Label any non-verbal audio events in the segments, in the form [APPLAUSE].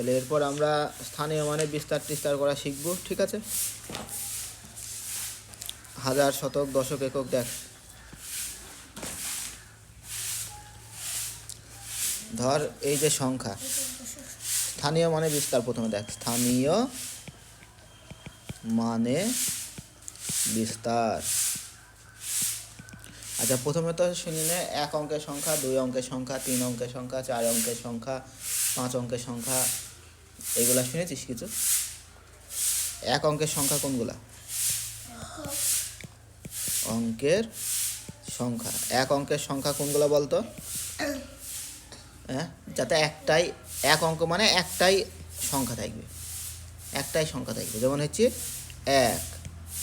তাহলে এরপর আমরা স্থানীয় মানে বিস্তার টিস্তার করা শিখব, ঠিক আছে? হাজার শতক, দশক একক, দেখ। ধর এই যে সংখ্যা। স্থানীয় মানে বিস্তার প্রথমে দেখ। স্থানীয় মানে বিস্তার। আচ্ছা প্রথমে তো শুনি নে, এক অঙ্কের সংখ্যা, দুই অঙ্কের সংখ্যা, তিন অঙ্কের সংখ্যা, চার অঙ্কের সংখ্যা, পাঁচ অঙ্কের সংখ্যা এগুলা শুনেছিস কিছু? এক অঙ্কের সংখ্যা কোনগুলা? অঙ্কের সংখ্যা। এক অঙ্কের সংখ্যা কোনগুলো বলতো? হ্যাঁ? যাতে একটাই, এক অঙ্ক মানে একটাই সংখ্যা থাকবে। একটাই সংখ্যা থাকবে। যেমন হচ্ছে এক,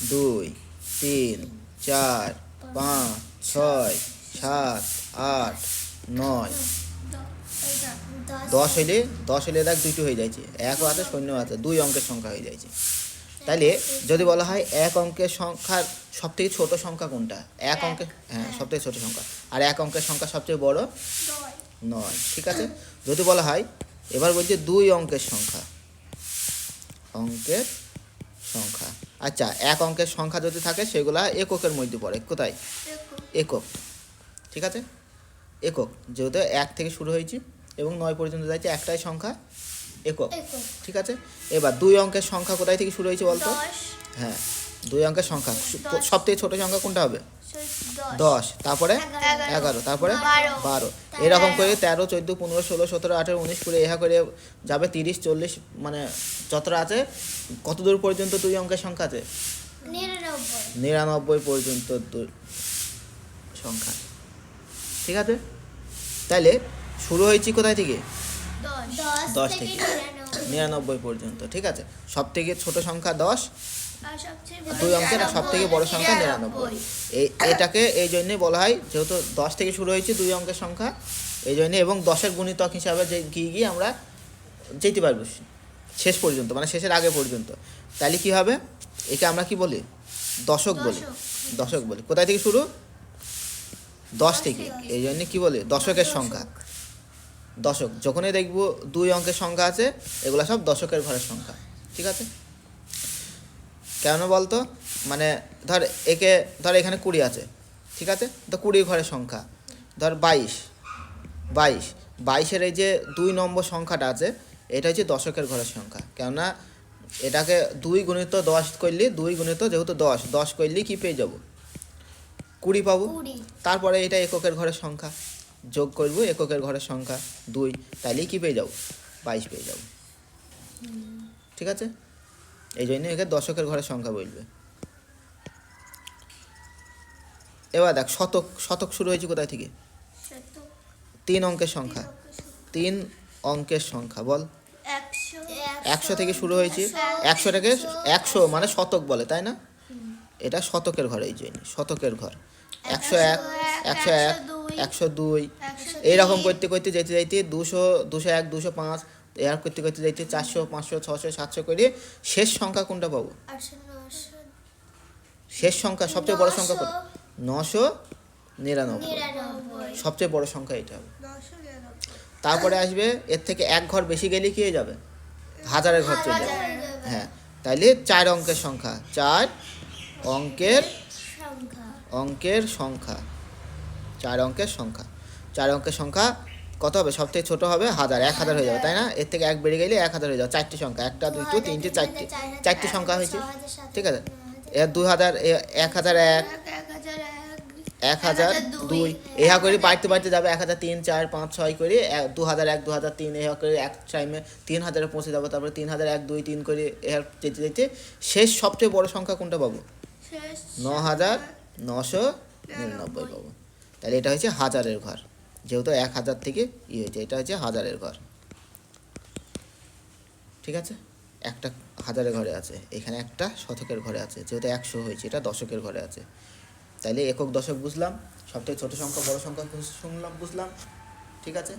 দুই, তিন, চার, পাঁচ, ছয়, সাত, আট, নয়। দশ। হইলে দশ হইলে দেখ দুইটো হয়ে যাচ্ছে এক আছে শূন্য আছে দুই অঙ্কের সংখ্যা হয়ে যাচ্ছে তাইলে যদি বলা হয় এক অঙ্কের সংখ্যার সব থেকে ছোট সংখ্যা কোনটা? এক অঙ্কের হ্যাঁ সব থেকে ছোট সংখ্যা। আর এক অঙ্কের সংখ্যা সবচেয়ে বড়? নয়। ঠিক আছে? যদি বলা হয় এবার বলছে দুই অঙ্কের সংখ্যা। অঙ্কের সংখ্যা। আচ্ছা এক অঙ্কের সংখ্যা যদি থাকে সেগুলা এককের মধ্যে পড়ে। কোথায়? একক। ঠিক আছে? একক। যেহেতু এক থেকে শুরু হয়েছে এবং নয় পর্যন্ত যাচ্ছে একটাই সংখ্যা একক। ঠিক আছে? এবার দুই অঙ্কের সংখ্যা কোথায় থেকে শুরু হয়েছে বলতো? হ্যাঁ দুই অঙ্কের সংখ্যা। সব থেকে ছোট সংখ্যা কোনটা হবে? দশ। তারপরে? এগারো। তারপরে? বারো। এরকম করে তেরো চোদ্দ পনেরো ষোলো সতেরো আঠেরো উনিশ করে এহা করে যাবে তিরিশ চল্লিশ মানে যতটা আছে কত দূর পর্যন্ত দুই অঙ্কের সংখ্যা আছে? নিরানব্বই। পর্যন্ত দু- সংখ্যা ঠিক আছে? তাইলে শুরু হয়েছি কোথায় থেকে? দশ থেকে নিরানব্বই। পর্যন্ত ঠিক আছে? সব থেকে ছোট সংখ্যা দশ। দুই অঙ্কের সব থেকে বড় সংখ্যা নিরানব্বই। এই এটাকে এই জন্যে বলা হয় যেহেতু দশ থেকে শুরু হয়েছে দুই অঙ্কের সংখ্যা এই জন্যে এবং দশের গুণিতক হিসাবে যে গিয়ে গিয়ে আমরা যেতে পারব শেষ পর্যন্ত মানে শেষের আগে পর্যন্ত। তাহলে কি হবে? একে আমরা কি বলি? দশক বলি। দশক। বলি। কোথায় থেকে শুরু? দশ থেকে। এই জন্য কী বলি? দশকের সংখ্যা। দশক। যখনই দেখব দুই অঙ্কের সংখ্যা আছে এগুলো সব দশকের ঘরের সংখ্যা ঠিক আছে? কেন বলতো? মানে ধর একে ধর এখানে কুড়ি আছে ঠিক আছে? তো কুড়ি ঘরের সংখ্যা। ধর বাইশ বাইশ বাইশের এই যে দুই নম্বর সংখ্যাটা আছে এটা হচ্ছে দশকের ঘরের সংখ্যা। কেননা এটাকে দুই গুণিত দশ করলি দুই গুণিত যেহেতু দশ দশ করলি কি পেয়ে যাব? কুড়ি পাবো। তারপরে এটা এককের ঘরের সংখ্যা। যোগ করব, এককের ঘরের সংখ্যা দুই। তাহলেই কী পেয়ে যাব? বাইশ পেয়ে যাব। ঠিক আছে? এই জন্য একে দশকের ঘরের সংখ্যা বলবে। এবার দেখ, শতক শতক শুরু হয়েছে কোথায় থেকে? তিন অঙ্কের সংখ্যা। তিন অঙ্কের সংখ্যা, বল। একশো থেকে শুরু হয়েছে। একশোটাকে একশো মানে শতক বলে, তাই না? এটা শতকের ঘর এই জন্য, শতকের ঘর। একশো এক একশো এক একশো দুই। এইরকম করতে করতে যেতে যেতে দুশো দুশো এক দুশো পাঁচ এর করতে করতে যাইতে চারশো পাঁচশো ছশো সাতশো করে শেষ সংখ্যা কোনটা পাবো? শেষ সংখ্যা সবচেয়ে বড় সংখ্যা কত নশো নিরানব্বই। সবচেয়ে বড় সংখ্যা এটা। হবে তারপরে আসবে এর থেকে এক ঘর বেশি গেলে কি হয়ে যাবে? হাজারের ঘর চলে যাবে। হ্যাঁ তাইলে চার অঙ্কের সংখ্যা। চার অঙ্কের অঙ্কের সংখ্যা। চার অঙ্কের সংখ্যা। চার অঙ্কের সংখ্যা কত হবে? সব থেকে ছোটো হবে হাজার এক হাজার হয়ে যাবে তাই না? এর থেকে এক বেড়ে গেলে এক হাজার হয়ে যাবে চারটি সংখ্যা একটা দুটো তিনটে চারটে। চারটি সংখ্যা হয়েছে। ঠিক আছে? এর দু হাজার এক হাজার এক এক হাজার দুই। এহা করে বাড়তে বাড়তে যাবে এক হাজার তিন চার পাঁচ ছয় করে দু হাজার এক দু হাজার তিন এহা করে এক টাইমে তিন হাজারে পৌঁছে যাব তারপরে তিন হাজার এক দুই তিন করে এহার যেতে যেতে শেষ সবচেয়ে বড় সংখ্যা কোনটা পাবো? ন হাজার নশো নিরানব্বই পাবো। তাহলে এটা হচ্ছে হাজারের ঘর। যেহেতু এক হাজার থেকে ই হয়েছে, এটা হচ্ছে হাজারের ঘর। ঠিক আছে? একটা হাজারের ঘরে আছে, এখানে একটা শতকের ঘরে আছে, যেহেতু একশো হয়েছে, এটা দশকের ঘরে আছে। তাইলে একক দশক বুঝলাম, সবথেকে ছোট সংখ্যা, বড় সংখ্যা শুনলাম, বুঝলাম? ঠিক আছে?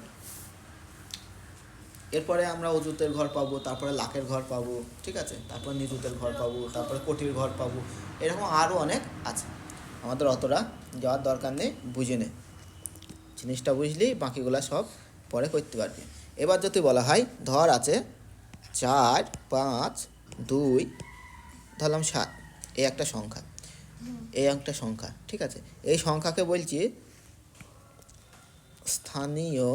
এরপরে আমরা অজুতের ঘর পাবো, তারপরে লাখের ঘর পাবো, ঠিক আছে? তারপর নিযুতের ঘর পাবো, তারপরে কোটির ঘর পাবো, এরকম আরও অনেক আছে। আমাদের অতটা যাওয়ার দরকার নেই বুঝে নে। জিনিসটা বুঝলি বাকিগুলা সব পরে করতে পারবি। এবার যদি বলা হয় ধর আছে চার পাঁচ দুই ধরলাম সাত এই একটা সংখ্যা। এই একটা সংখ্যা ঠিক আছে? এই সংখ্যাকে বলছি স্থানীয়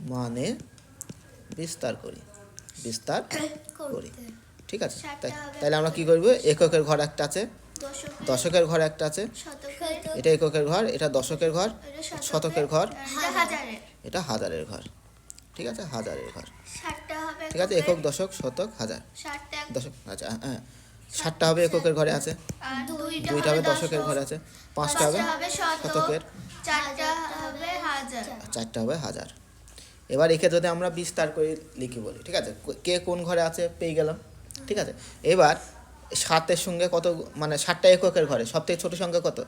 মানে বিস্তার করি বিস্তার [COUGHS] করি ঠিক আছে? তাই- তাহলে আমরা কি করব? এককের ঘর একটা আছে দশকের ঘর একটা আছে। এটা এককের ঘর এটা দশকের ঘর শতকের ঘর। এটা হাজারের। ঘর। ঠিক আছে? হাজারের ঘর। ঠিক আছে? একক দশক শতক হাজার। দশক আচ্ছা হ্যাঁ ষাটটা হবে এককের ঘরে আছে। দুইটা হবে দশকের ঘরে আছে। পাঁচটা হবে শতকের। চারটা হবে হাজার। আর চারটা হবে হাজার। এবার একে যদি আমরা বিস্তার করে লিখি বলি ঠিক আছে? কে কোন ঘরে আছে পেয়ে গেলাম। ঠিক আছে? এবার সাতের সঙ্গে কত মানে ষাটটা এককের ঘরে সব থেকে ছোটো সংখ্যা কত?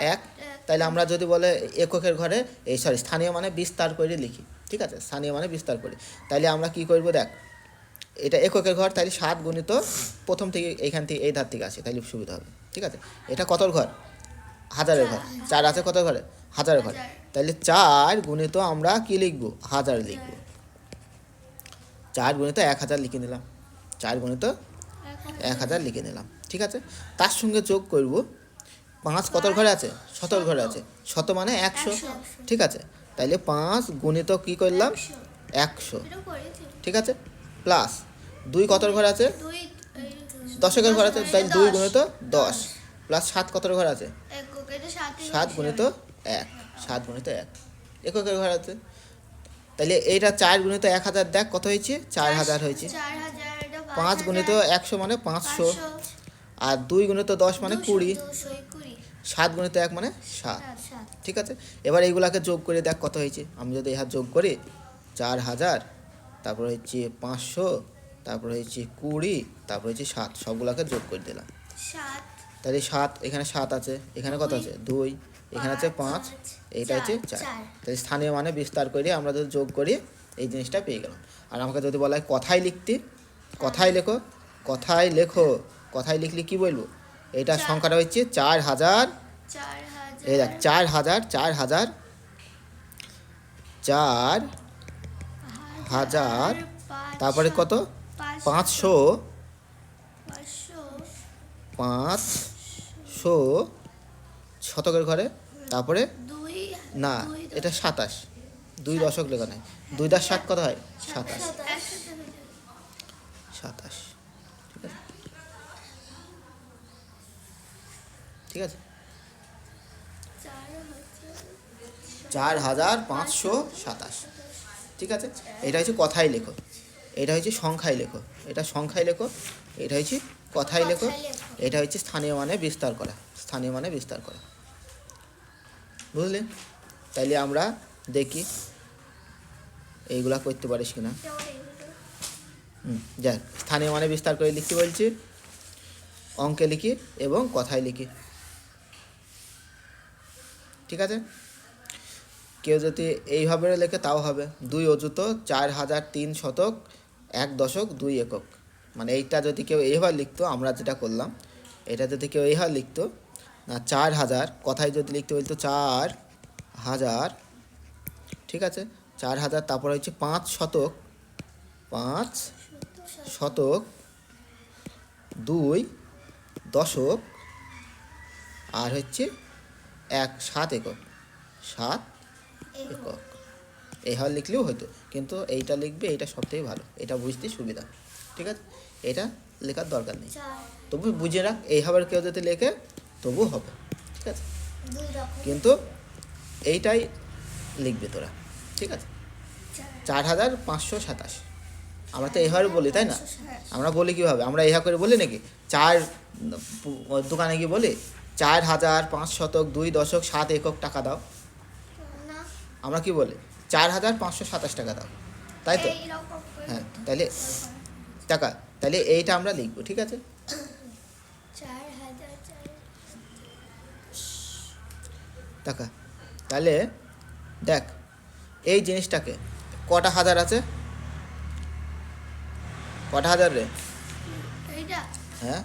এক? তাইলে আমরা যদি বলে এককের ঘরে এই সরি স্থানীয় মানে বিস্তার করে লিখি ঠিক আছে? স্থানীয় মানে বিস্তার করি। তাইলে আমরা কি করব দেখ এটা এককের ঘর তাইলে সাত গুণিত প্রথম থেকে এইখান থেকে এই ধার থেকে আসে তাইলে সুবিধা হবে ঠিক আছে? এটা কতর ঘর? হাজারের ঘর। চার। আছে কত ঘরে? হাজারের ঘর। তাহলে চার গুণিত আমরা কি লিখব? হাজার লিখব। চার গুণিত এক হাজার লিখে নিলাম। চার গুণিত এক হাজার লিখে নিলাম ঠিক আছে? তার সঙ্গে যোগ করব পাঁচ কত ঘরে আছে? শতর ঘরে আছে। শত মানে একশো ঠিক আছে? তাইলে পাঁচ গুণিত কি করলাম? একশো। ঠিক আছে? প্লাস দুই কতর ঘরে আছে? দশকের ঘর আছে তাই দুই। গুণিত দশ। প্লাস সাত কতর ঘর আছে? সাত। গুণিত এক। সাত গুণিত এক। এককের ঘর আছে। তাহলে এইটা চার গুণিত এক হাজার দেখ কত হয়েছে? চার হাজার হয়েছে। পাঁচ গুণিত একশো মানে পাঁচশো। আর দুই গুণিত দশ মানে কুড়ি। সাত গুণিত এক মানে সাত। ঠিক আছে? এবার এইগুলাকে যোগ করে দেখ কত হয়েছে। আমি যদি ইহা যোগ করি চার হাজার তারপর হচ্ছে পাঁচশো তারপর হচ্ছে কুড়ি তারপর হচ্ছে সাত সবগুলাকে যোগ করে দিলাম। তাহলে সাত এখানে সাত আছে এখানে কত আছে? দুই এখানে আছে পাঁচ এইটা হচ্ছে চার। চার। তাহলে স্থানীয় মানে বিস্তার করে আমরা যদি যোগ করি এই জিনিসটা পেয়ে গেলাম। আর আমাকে যদি বলা হয় কথায় লিখতে কথায় লেখো কথায় লেখো কথায় লিখলে কি বলব? এটা সংখ্যাটা হচ্ছে চার হাজার চার হাজার এই দেখ চার হাজার চার হাজার চার হাজার তারপরে কত? পাঁচশো পাঁচশো শতকের ঘরে তারপরে না এটা সাতাশ দুই দশক লেখা নাই দুই দশ সাত কত হয়? সাতাশ। সাতাশ। ঠিক আছে? ঠিক আছে? চার হাজার পাঁচশো সাতাশ। ঠিক আছে? এটা হচ্ছে কথাই লেখো। এটা হচ্ছে সংখ্যায় লেখো। এটা সংখ্যায় লেখো। এটা হচ্ছে কথাই লেখো। এটা হচ্ছে স্থানীয় মানে বিস্তার করা। স্থানীয় মানে বিস্তার করা। বুঝলেন তাইলে আমরা দেখি এইগুলা করতে পারিস কিনা। যাক স্থানীয় মানে বিস্তার করে লিখতে বলছি। অঙ্কে লিখি এবং কথায় লিখি। ঠিক আছে? কেউ যদি এইভাবে লেখে তাও হবে। দুই অযুত চার হাজার তিন শতক এক দশক দুই একক। মানে এইটা যদি কেউ এইভাবে লিখতো, আমরা যেটা করলাম, এটা যদি কেউ এইভাবে লিখতো, না চার হাজার, কথায় যদি লিখতে বলতো চার হাজার, ঠিক আছে? চার হাজার, তারপর হচ্ছে পাঁচ শতক, পাঁচ শতক দুই দশক আর হচ্ছে এক সাত একক সাত একক। এইভাবে লিখলেও হতো কিন্তু এইটা লিখবে এইটা সবথেকে ভালো এটা বুঝতে সুবিধা ঠিক আছে? এটা লেখার দরকার নেই। তবু বুঝে রাখ এইভাবে কেউ যদি লেখে তবু হবে ঠিক আছে? কিন্তু এইটাই লিখবে তোরা ঠিক আছে? চার। চার হাজার পাঁচশো সাতাশ। আমরা তো এইভাবে বলি, তাই না। আমরা বলি কীভাবে? আমরা ইহা করে বলি নাকি? চার দোকানে গিয়ে বলি, চার হাজার পাঁচ শতক দুই দশক সাত একক টাকা দাও। আমরা কি বলি? চার হাজার পাঁচশো সাতাশ টাকা দাও। তাই তো? হ্যাঁ তাহলে টাকা তাহলে এইটা আমরা লিখব, ঠিক আছে? টাকা তাহলে দেখ, এই জিনিসটাকে কটা হাজার আছে? কটা হাজার রে? হ্যাঁ?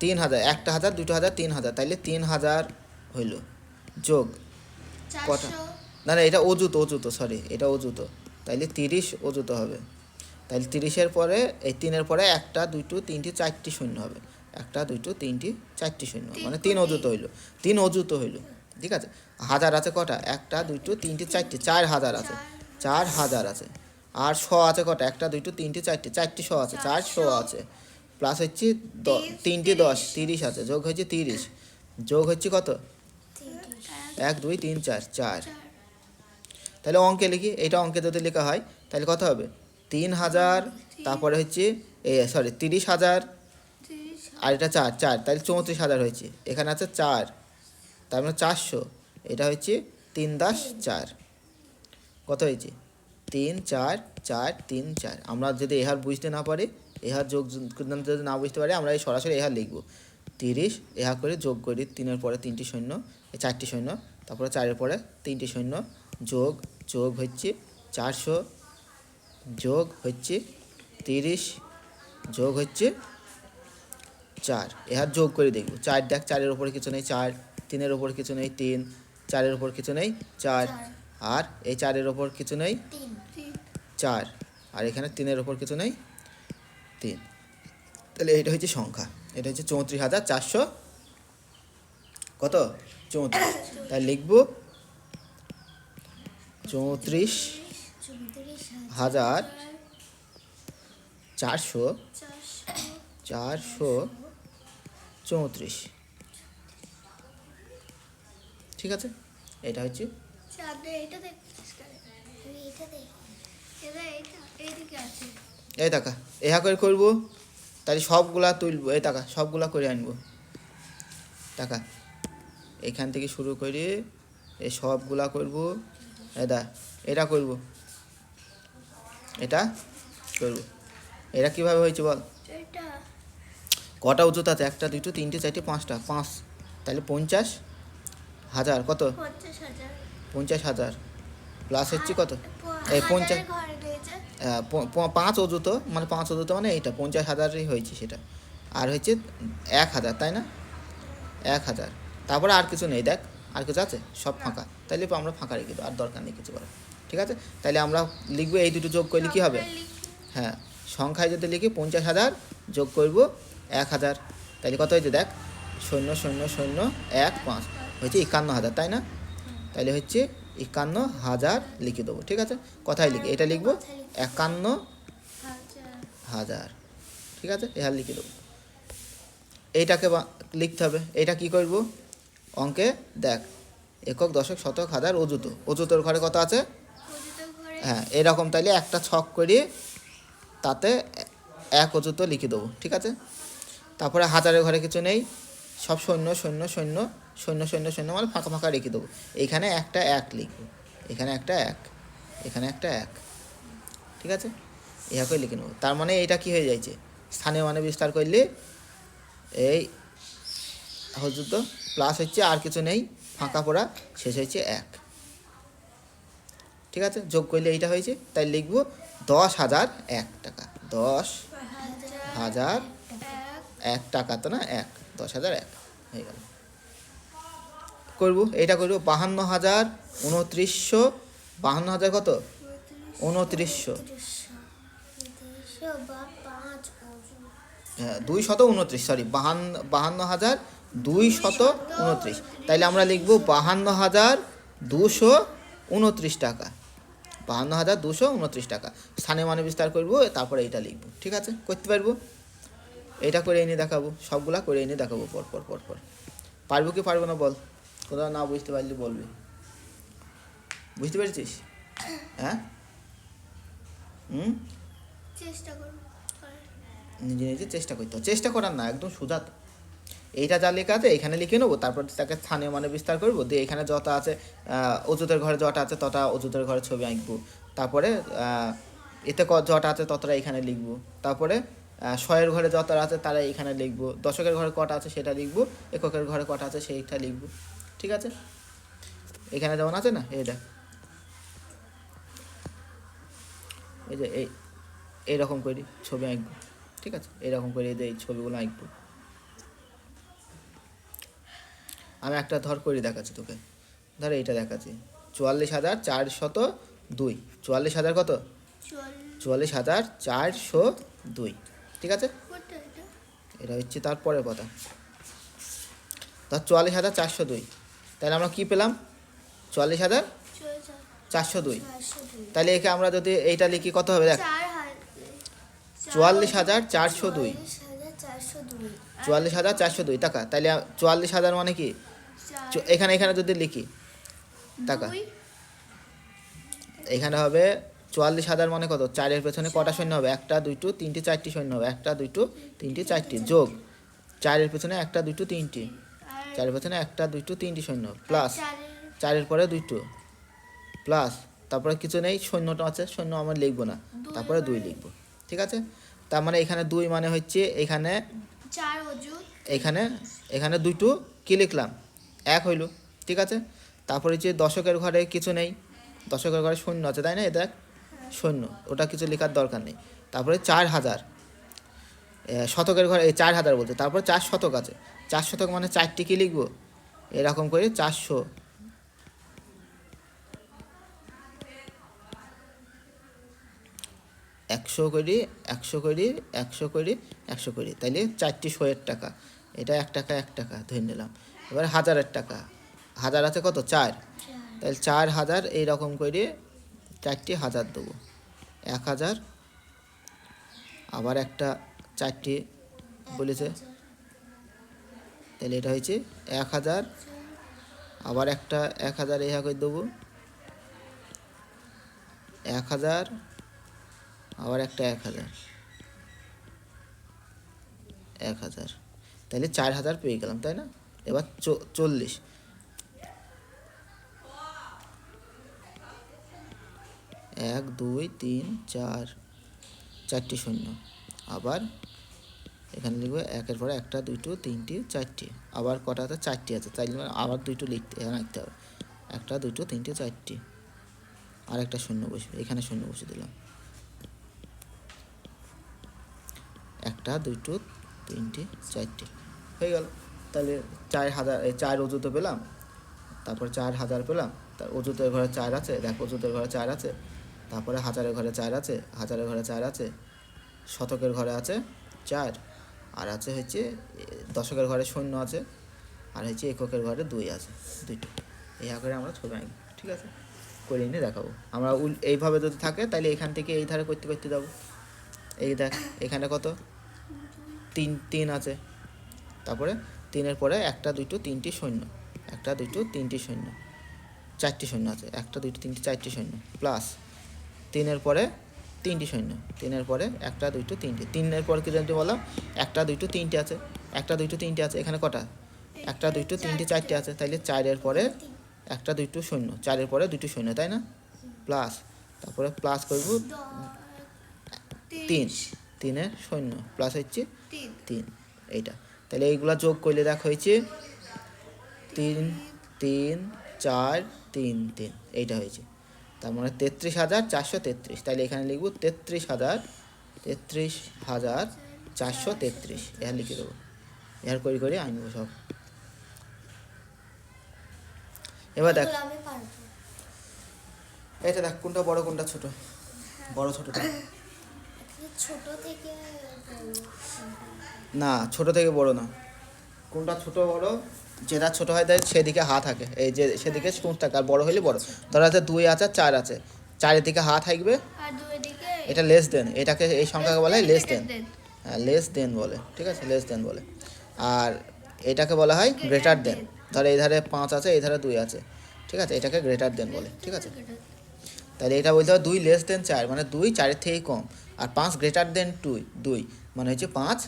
তিন হাজার। একটা হাজার দুটো হাজার তিন হাজার তাইলে তিন হাজার হইল। যোগ। কটা? না না এটা অজুত অজুত সরি এটা অজুত তাইলে তিরিশ অযুত হবে। তাইলে তিরিশের পরে এই তিনের পরে একটা দুইটো তিনটি চারটি শূন্য হবে। একটা দুইটো তিনটি চারটি শূন্য মানে তিন অযুত হইল। তিন অযুত হইল। ঠিক আছে? হাজার আছে কটা? একটা দুইটো তিনটি চারটি চার হাজার আছে। চার হাজার আছে। আর শ আছে কটা? একটা দুইটো তিনটে চারটে। চারটে শ আছে চার শ আছে। প্লাস হচ্ছে দ- তিনটি দশ তিরিশ আছে। যোগ হচ্ছে তিরিশ। যোগ হচ্ছে কত? এক দুই তিন চার চার। তাহলে অঙ্কে লিখি। এটা অঙ্কে যদি লেখা হয় তাহলে কত হবে? তিন হাজার তারপরে হচ্ছে এ সরি তিরিশ হাজার। আর এটা চার চার। তাহলে চৌত্রিশ হাজার হয়েছে। এখানে আছে চার। তার মানে চারশো। এটা হচ্ছে তিন দাস চার। কত হয়েছে? তিন চার চার তিন চার। আমরা যদি এহার বুঝতে না পারি এহার যোগ যদি- না বুঝতে পারি, আমরা এই সরাসরি এহার লিখব। তিরিশ এহা করে যোগ করি, তিনের পরে তিনটি এই চারটি শূন্য, তারপরে চারের পরে তিনটি শূন্য, যোগ যোগ হচ্ছে চারশো, যোগ হচ্ছে তিরিশ, যোগ হচ্ছে চার। এহার যোগ করে দেখব। চার দেখ, চারের ওপরে কিছু নেই, চার, তিনের ওপর কিছু নেই, তিন, চারের ওপর কিছু নেই চার। আর এই চারের ওপর কিছু নেই? চার। আর এখানে তিনের ওপর কিছু নেই? তিন। তাহলে এটা হচ্ছে সংখ্যা। এটা হচ্ছে চৌত্রিশ হাজার চারশো কত? চৌত্রিশ। তাহলে লিখব চৌত্রিশ হাজার চারশো চারশো চৌত্রিশ। ঠিক আছে? এটা হচ্ছে আছে। এই টাকা এহা করে করব তাহলে সবগুলা তুলবো। এই টাকা সবগুলা করে আনব। টাকা এখান থেকে শুরু করে এই সবগুলা করব। এটা এটা করব। এটা করব। এটা কীভাবে হয়েছে বল? কটা উঁচুতে আছে? একটা দুটো তিনটে চারটে পাঁচটা পাঁচ। তাহলে পঞ্চাশ হাজার কত? পঞ্চাশ হাজার। প্লাস হচ্ছে কত? এই পঞ্চাশ প- পাঁচ অযুত মানে পাঁচ অযুত মানে এইটা পঞ্চাশ হাজারই হয়েছে সেটা। আর হচ্ছে এক হাজার তাই না? এক হাজার। তারপরে আর কিছু নেই দেখ আর কিছু আছে? সব ফাঁকা। তাইলে আমরা ফাঁকা রেখে দেবো আর দরকার নেই কিছু করার। ঠিক আছে? তাইলে আমরা লিখব এই দুটো যোগ করলে কী হবে? হ্যাঁ সংখ্যায় যদি লিখি পঞ্চাশ হাজার যোগ করব এক হাজার। তাহলে কত হয়েছে দেখ? শূন্য শূন্য শূন্য এক পাঁচ। হয়েছে একান্ন হাজার তাই না? তাহলে হচ্ছে একান্ন হাজার লিখে দেবো, ঠিক আছে? কথায় লিখি, এটা লিখব একান্ন হাজার, ঠিক আছে? এ হার লিখে দেবো। এইটাকে লিখতে হবে। এটা কি করব? অঙ্কে দেখ, একক, দশক, শতক, হাজার, অযুত। অযুতর ঘরে কত আছে? হ্যাঁ এরকম তাইলে একটা ছক করে তাতে এক অযুত লিখে দেবো, ঠিক আছে? তারপরে হাজারের ঘরে কিছু নেই, সব শূন্য শূন্য শূন্য শূন্য শূন্য শূন্য মানে ফাঁকা ফাঁকা রেখে দেবো। এখানে একটা এক লিখব। এখানে একটা এক। এখানে একটা এক। ঠিক আছে? এভাবে লিখে নেব। তার মানে এটা কি হয়ে যাইছে? স্থানীয় মানে বিস্তার করলে এই হজুত প্লাস হচ্ছে আর কিছু নেই। ফাঁকা পড়া শেষ হয়েছে এক। ঠিক আছে? যোগ করলে এইটা হয়েছে তাই লিখব দশ হাজার এক টাকা। দশ হাজার এক টাকা তো না? এক। দশ হাজার এক। হয়ে গেল। করব এইটা করব বাহান্ন হাজার উনত্রিশশো, বাহান্ন হাজার কত? উনত্রিশশো। হ্যাঁ দুই শত উনত্রিশ সরি বাহান্ন বাহান্ন হাজার দুই শত উনত্রিশ। তাইলে আমরা লিখব বাহান্ন হাজার দুশো উনত্রিশ টাকা। বাহান্ন হাজার দুশো উনত্রিশ টাকা। স্থানে মানে বিস্তার করব, তারপরে এটা লিখব, ঠিক আছে? করতে পারব? এটা করে এনে দেখাবো, সবগুলা করে এনে দেখাবো, পর পর পর পর। পারব কি পারব না বল? কোথাও না বুঝতে পারলে বলবি। বুঝতে পেরেছিস? হ্যাঁ? হুম? চেষ্টা করব নিজে নিজে চেষ্টা করতে হবে। চেষ্টা করার না একদম সোজা তো। এইটা যা লেখা আছে এখানে লিখে নেব তারপর তাকে স্থানীয় মানে বিস্তার করব। দিয়ে এখানে যত আছে অজুতের ঘরে যটা আছে তটা অজুতের ঘরে ছবি আঁকবো। তারপরে এতে ক- যটা আছে ততটা এখানে লিখব। তারপরে শয়ের ঘরে যতটা আছে তারা এখানে লিখব। দশকের ঘরে কটা আছে সেটা লিখব। এককের ঘরে কটা আছে সেইটা লিখব। ঠিক আছে? এখানে যেমন আছে না এই দেখ। এই যে এই এইরকম করি ছবি আঁকবো ঠিক আছে? এরকম করে এই যে এই ছবিগুলো আঁকবো। আমি একটা ধর করে দেখাচ্ছি তোকে। ধর এইটা দেখাচ্ছি। চুয়াল্লিশ হাজার চারশত দুই। চুয়াল্লিশ হাজার কত? চুয়াল্লিশ। হাজার চারশো দুই। ঠিক আছে? এটা? এটা হচ্ছে তারপরের কথা। ধর চুয়াল্লিশ হাজার চারশো দুই। তাহলে আমরা কী পেলাম? চুয়াল্লিশ হাজার চারশো দুই। তাহলে একে আমরা যদি এইটা লিখি কত হবে দেখ? চুয়াল্লিশ হাজার চারশো দুই। চুয়াল্লিশ হাজার চারশো দুই। টাকা। তাহলে চুয়াল্লিশ হাজার মানে কি? এখানে এখানে যদি লিখি টাকা। এখানে হবে চুয়াল্লিশ হাজার মানে কত? চারের পেছনে কটা সৈন্য হবে? একটা দুইটো তিনটি চারটি সৈন্য হবে। একটা দুইটো তিনটি চারটি। যোগ। চারের পেছনে একটা দুইটো তিনটি। চারের পেছনে একটা দুইটো তিনটি সৈন্য। প্লাস চারের পরে দুইটো। প্লাস তারপরে কিছু নেই সৈন্যটা আছে সৈন্য আমরা লিখব না। তারপরে দুই লিখব। ঠিক আছে? তার মানে এখানে দুই মানে হচ্ছে এখানে চার এখানে এখানে দুইটো কি লিখলাম? এক হইল। ঠিক আছে? তারপরে যে দশকের ঘরে কিছু নেই। দশকের ঘরে শূন্য আছে তাই না? এ দেখ শূন্য ওটা কিছু লেখার দরকার নেই। তারপরে চার হাজার। শতকের ঘরে এই চার হাজার বলতে তারপরে চার শতক আছে। চার শতক মানে চারটি কি লিখব? এরকম করে চারশো। একশো করি একশো করি একশো করি একশো করি। তাইলে চারটি শোয়ের টাকা। এটা এক টাকা এক টাকা ধরে নিলাম। এবার হাজারের টাকা। হাজার আছে কত? চার। তাহলে চার হাজার এইরকম করে চারটি হাজার দেবো। এক হাজার। আবার একটা চারটি বলেছে। তাহলে এটা হয়েছে এক হাজার। আবার একটা এক হাজার ইহা করে দেবো। এক হাজার, আবার একটা এক হাজার। এক হাজার। তাহলে চার হাজার পেয়ে গেলাম, তাই না? এবার চল্লিশ। এক, দুই, তিন, চার, চারটি শূন্য। আবার এখানে লিখব একের পরে একটা, দুটো, তিনটি, চারটি। আবার কটা আছে চারটি আছে তাই জন্য আবার দুইটো লিখতে, এখানে লিখতে হবে। একটা, দুটো, তিনটে, চারটি। আর একটা শূন্য বসবে, এখানে শূন্য বসে দিলাম। একটা দুইটো তিনটি, চারটি। হয়ে গেল। তাহলে চার হাজার, এই চার অজুতে পেলাম। তারপর চার হাজার পেলাম। তার অজুতের ঘরে চার আছে, দেখ অজুতের ঘরে চার আছে। তারপরে হাজারের ঘরে চার আছে, হাজারের ঘরে চার আছে, শতকের ঘরে আছে, চার। আর আছে হচ্ছে, দশকের ঘরে শূন্য আছে, আর হচ্ছে এককের ঘরে দুই আছে, দুইটো। এই আকারে আমরা ছবি আঁকি, ঠিক আছে? করে নিয়ে দেখাবো। আমরা উল, এইভাবে যদি থাকে তাহলে এখান থেকে এই ধারে করতে করতে যাব। এই দেখ, এখানে কত? তিন তিন আছে। তারপরে তিনের পরে একটা, দুইটো, তিনটি শূন্য একটা, দুইটো, তিনটি শূন্য চারটি শূন্য আছে। একটা, দুইটো, তিনটি, চারটি শূন্য প্লাস তিনের পরে তিনটি শূন্য তিনের পরে একটা দুইটো তিনটে। তিনের পর কি জানতে বললাম? একটা দুইটো তিনটে আছে। একটা দুইটো তিনটে আছে। এখানে কটা? একটা দুইটো তিনটে চারটে আছে। তাইলে চারের পরে একটা দুইটো শূন্য চারের পরে দুইটো শূন্য তাই না? প্লাস। তারপরে প্লাস করব তিন। তিনের শূন্য প্লাস হচ্ছে তিন। এইটা। তাহলে এইগুলা যোগ করলে দেখ হয়েছে তিন তিন চার তিন তিন। এইটা হয়েছে। তার মানে তেত্রিশ হাজার চারশো তেত্রিশ। তাহলে এখানে লিখব তেত্রিশ হাজার তেত্রিশ হাজার চারশো তেত্রিশ। এখানে লিখে দেবো। এর করে করে আনব সব এবার দেখ। এটা দেখ কোনটা বড় কোনটা ছোট। বড় ছোট ছোট থেকে না ছোট থেকে বড় না। কোনটা ছোট বড়? যেটা ছোট হয় তাই সেদিকে হা থাকে এই যে সেদিকে সুচ থাকে আর বড় হলে বড়। ধরো আছে দুই আছে চার আছে। চারের দিকে হা থাকবে আর দুই দিকে এটা লেস দেন এটাকে এই সংখ্যাকে বলা হয় লেস দেন হ্যাঁ লেস দেন বলে ঠিক আছে? লেস দেন বলে। আর এটাকে বলা হয় গ্রেটার দেন ধরো এই ধারে পাঁচ আছে এই ধারে দুই আছে। ঠিক আছে? এটাকে গ্রেটার দেন বলে ঠিক আছে? তাহলে এটা বলতে হবে দুই লেস দেন চার মানে দুই চারের থেকে কম। আর পাঁচ গ্রেটার দেন টুই দুই মানে হচ্ছে পাঁচ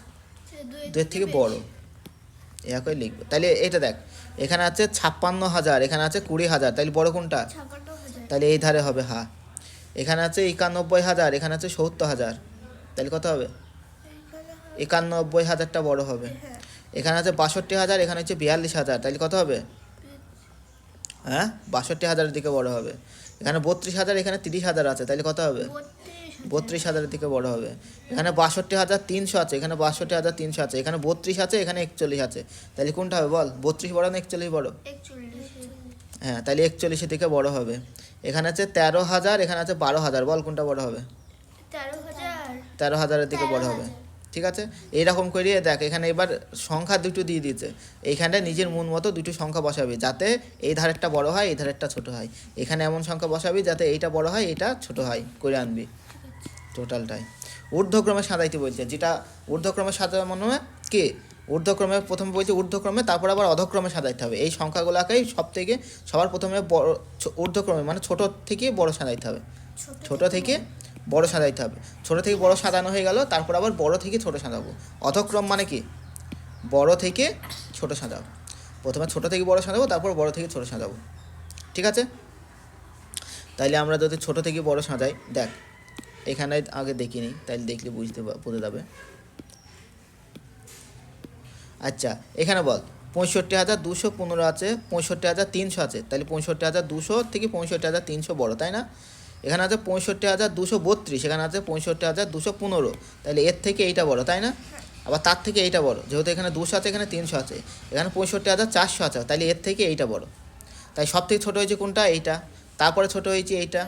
দুইয়ের থেকে বড়। এরকম লিখব। তাহলে এটা দেখ এখানে আছে ছাপ্পান্ন হাজার এখানে আছে কুড়ি হাজার তাহলে বড় কোনটা? তাহলে এই ধারে হবে হা। এখানে আছে একানব্বই হাজার এখানে আছে সত্তর হাজার। তাহলে কত হবে? একানব্বই হাজারটা বড় হবে। হ্যাঁ। এখানে আছে বাষট্টি হাজার এখানে হচ্ছে বিয়াল্লিশ হাজার তাহলে কত হবে? হ্যাঁ বাষট্টি হাজারের দিকে বড় হবে। এখানে বত্রিশ হাজার এখানে তিরিশ হাজার আছে তাহলে কত হবে? বত্রিশ হাজারের দিকে বড় হবে। এখানে বাষট্টি হাজার তিনশো আছে এখানে বাষট্টি হাজার তিনশো আছে এখানে বত্রিশ আছে এখানে একচল্লিশ আছে। তাহলে কোনটা হবে বল? বত্রিশ বড় না একচল্লিশ বড়? হ্যাঁ তাহলে একচল্লিশের দিকে বড় হবে। এখানে আছে তেরো হাজার এখানে আছে বারো হাজার। বল কোনটা বড় হবে? তেরো হাজারের দিকে বড় হবে। ঠিক আছে? এইরকম করিয়ে দেখ এখানে এবার সংখ্যা দুটো দিয়ে দিয়েছে। এইখানটা নিজের মন মতো দুটো সংখ্যা বসাবি যাতে এই ধারেরটা বড় হয় এই ধারেরটা ছোট হয়। এখানে এমন সংখ্যা বসাবি যাতে এইটা বড় হয় এটা ছোট হয় করে আনবি। টোটালটাই। ঊর্ধ্বক্রমে সাজাইতে বলছে যেটা ঊর্ধ্বক্রমে সাজানো মনে হয় কি? ঊর্ধ্বক্রমে প্রথমে বলছে ঊর্ধ্বক্রমে, তারপর আবার অধক্রমে সাজাইতে হবে। এই সংখ্যাগুলোকেই সব থেকে সবার প্রথমে বড় ঊর্ধ্বক্রমে মানে ছোট থেকে বড় সাজাইতে হবে। ছোট থেকে বড় সাজাইতে হবে। ছোট থেকে বড় সাজানো হয়ে গেল, তারপর আবার বড় থেকে ছোট সাজাবো অধক্রম মানে কি? বড় থেকে ছোট সাজাবো প্রথমে ছোট থেকে বড় সাজাবো তারপর বড় থেকে ছোট সাজাবো ঠিক আছে? তাইলে আমরা যদি ছোট থেকে বড় সাজাই, দেখ এখানে আগে দেখিনি, তাইলে দেখলে বুঝতে বোঝা যাবে। আচ্ছা এখানে বল, পঁয়ষট্টি হাজার দুশো পনেরো আছে, পঁয়ষট্টি হাজার তিনশো আছে তাহলে পঁয়ষট্টি হাজার দুশো থেকে পঁয়ষট্টি হাজার তিনশো বড়ো, তাই না? এখানে আছে পঁয়ষট্টি হাজার দুশো বত্রিশ, এখানে আছে পঁয়ষট্টি হাজার দুশো পনেরো তাহলে এর থেকে এইটা বড়, তাই না? আবার তার থেকে এইটা বড়, যেহেতু এখানে দুশো আছে, এখানে তিনশো আছে, এখানে পঁয়ষট্টি হাজার চারশো আছে তাহলে এর থেকে এইটা বড়। তাই সব থেকে ছোটো হয়েছে কোনটা? এইটা। তারপরে ছোট হয়েছে এইটা।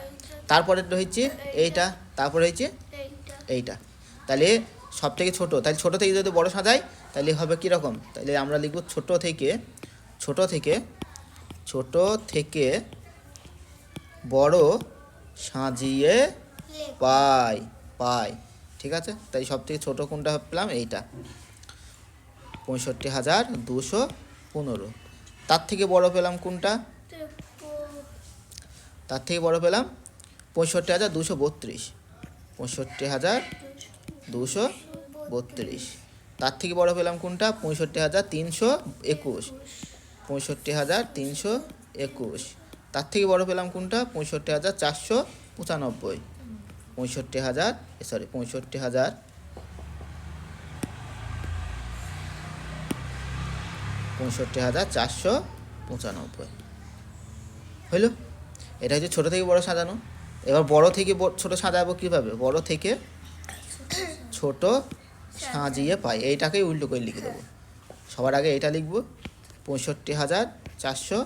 তারপরে হয়েছে এইটা। তারপরে হয়েছে এইটা। এইটা। তাহলে সব থেকে ছোটো তাহলে ছোটো থেকে যদি বড় সাজাই তাহলে হবে কীরকম? তাহলে আমরা লিখব ছোট থেকে ছোট থেকে ছোট থেকে বড় সাজিয়ে পাই পাই। ঠিক আছে? তাই সব থেকে ছোটো কোনটা পেলাম? এইটা। পঁয়ষট্টি হাজার দুশো পনেরো। তার থেকে বড় পেলাম কোনটা? তার থেকে বড় পেলাম পঁয়ষট্টি হাজার দুশো বত্রিশ। পঁয়ষট্টি হাজার দুশো বত্রিশ। তার থেকে বড় পেলাম কোনটা? পঁয়ষট্টি হাজার তিনশো একুশ। পঁয়ষট্টি হাজার তিনশো একুশ। তার থেকে বড় পেলাম কোনটা? পঁয়ষট্টি হাজার চারশো পঁচানব্বই। পঁয়ষট্টি হাজার সরি পঁয়ষট্টি হাজার পঁয়ষট্টি হাজার। চারশো পঁচানব্বই হইল এটা হচ্ছে ছোটো থেকে বড় সাজানো এবার বড় থেকে ছোট সাজাবো কীভাবে? বড় থেকে ছোট সাজিয়ে পাই। এইটাকেই উল্টো করে লিখে দেবো। সবার আগে এটা লিখব। পঁয়ষট্টি হাজার চারশো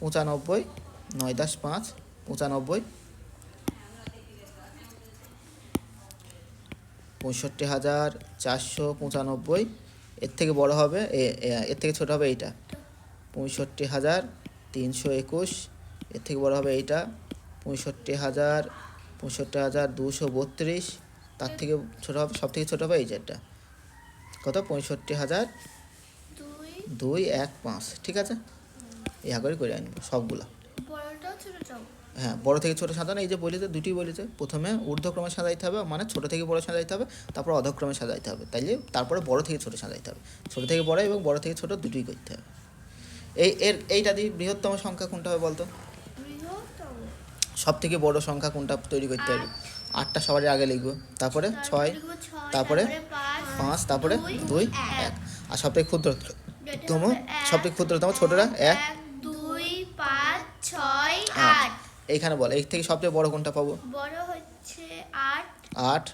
পঁচানব্বই, নয় দশ পাঁচ, পঁচানব্বই। পঁয়ষট্টি হাজার চারশো পঁচানব্বই। এর থেকে বড় হবে এর থেকে ছোট হবে এইটা। পঁয়ষট্টি হাজার তিনশো একুশ। এর থেকে বড় হবে এইটা। পঁয়ষট্টি হাজার পঁয়ষট্টি হাজার দুশো বত্রিশ। তার থেকে ছোটো হবে সব থেকে ছোটো হবে এই যেটা কত? পঁয়ষট্টি হাজার দুই এক পাঁচ। ঠিক আছে? ইহা করে করে আনব সবগুলা। হ্যাঁ বড় থেকে ছোটো সাজানো এই যে বলেছে দুটি বলেছে। প্রথমে ঊর্ধ্বক্রমে সাজাইতে হবে মানে ছোট থেকে বড় সাজাইতে হবে তারপর অধক্রমে সাজাইতে হবে। তাইলে তারপরে বড় থেকে ছোট সাজাইতে হবে। ছোট থেকে বড় এবং বড় থেকে ছোট দুটোই করতে হবে। এই এর এইটা দিয়ে বৃহত্তম সংখ্যা কোনটা হবে বলতো? সব থেকে বড় সংখ্যা কোনটা তৈরি করতে হবে? আটটা সবারই আগে লিখব। তারপরে ছয় তারপরে পাঁচ তারপরে দুই, এক। আর সব থেকে ক্ষুদ্রতম হবে সব থেকে ক্ষুদ্রতম ছোটরা এক দুই পাঁচ ছয় আট। আট। এইখানে বল এই থেকে সবচেয়ে বড় কোনটা পাবো? বড় হচ্ছে আট। আট।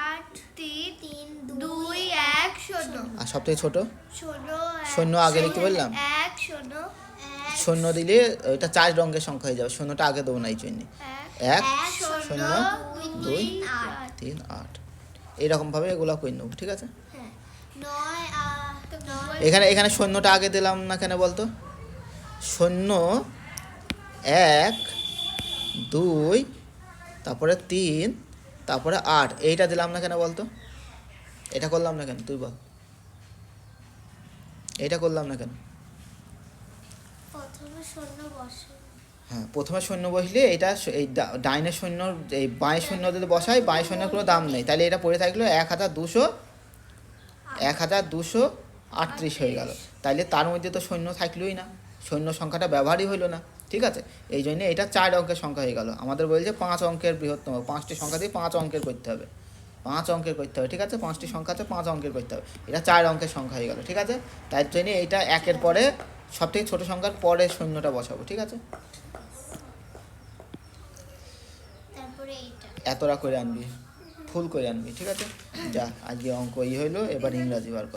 আট তিন তিন দুই এক শূন্য। আর সব থেকে ছোট শূন্য শূন্য আগে লিখতে বললাম? শূন্য দিলে ওইটা চার রঙের সংখ্যা হয়ে যাবে। শূন্যটা আগে দেবো না এই জন্য এক শূন্য দুই তিন আট। এইরকমভাবে এগুলো করে নেব ঠিক আছে? হ্যাঁ। এখানে এখানে শূন্যটা আগে দিলাম না কেন বলতো? শূন্য এক দুই তারপরে তিন তারপরে আট। এইটা দিলাম না কেন বলতো? এটা করলাম না কেন? তুই বল। এইটা করলাম না কেন? প্রথমে শূন্য বসে। হ্যাঁ প্রথমে শূন্য বসলে এটা এই ডা- ডাইনের শূন্য এই বাঁয়ের শূন্য যদি বসাই বাঁয়ের শূন্যের কোনো দাম নেই। তাহলে এটা পড়ে থাকল এক হাজার দুশো এক হাজার দুশো আটত্রিশ হয়ে গেল। তাইলে তার মধ্যে তো শূন্য থাকলোই না। শূন্য সংখ্যাটা ব্যবহারই হইল না ঠিক আছে? এই জন্য এটা চার অঙ্কের সংখ্যা হয়ে গেল। আমাদের বলছে পাঁচ অঙ্কের বৃহত্তম পাঁচটি সংখ্যা দিয়ে পাঁচ অঙ্কের করতে হবে। পাঁচ অঙ্কের করতে হবে ঠিক আছে? পাঁচটি সংখ্যা আছে পাঁচ অঙ্কের করতে হবে। এটা চার অঙ্কের সংখ্যা হয়ে গেল ঠিক আছে? তাই জন্য এইটা একের পরে সব থেকে ছোটো সংখ্যার পরে শূন্যটা বসাবো ঠিক আছে? এতটা করে আনবি ফুল করে আনবি ঠিক আছে? যা আজকে অঙ্ক ই হইল এবার ইংরাজি বার।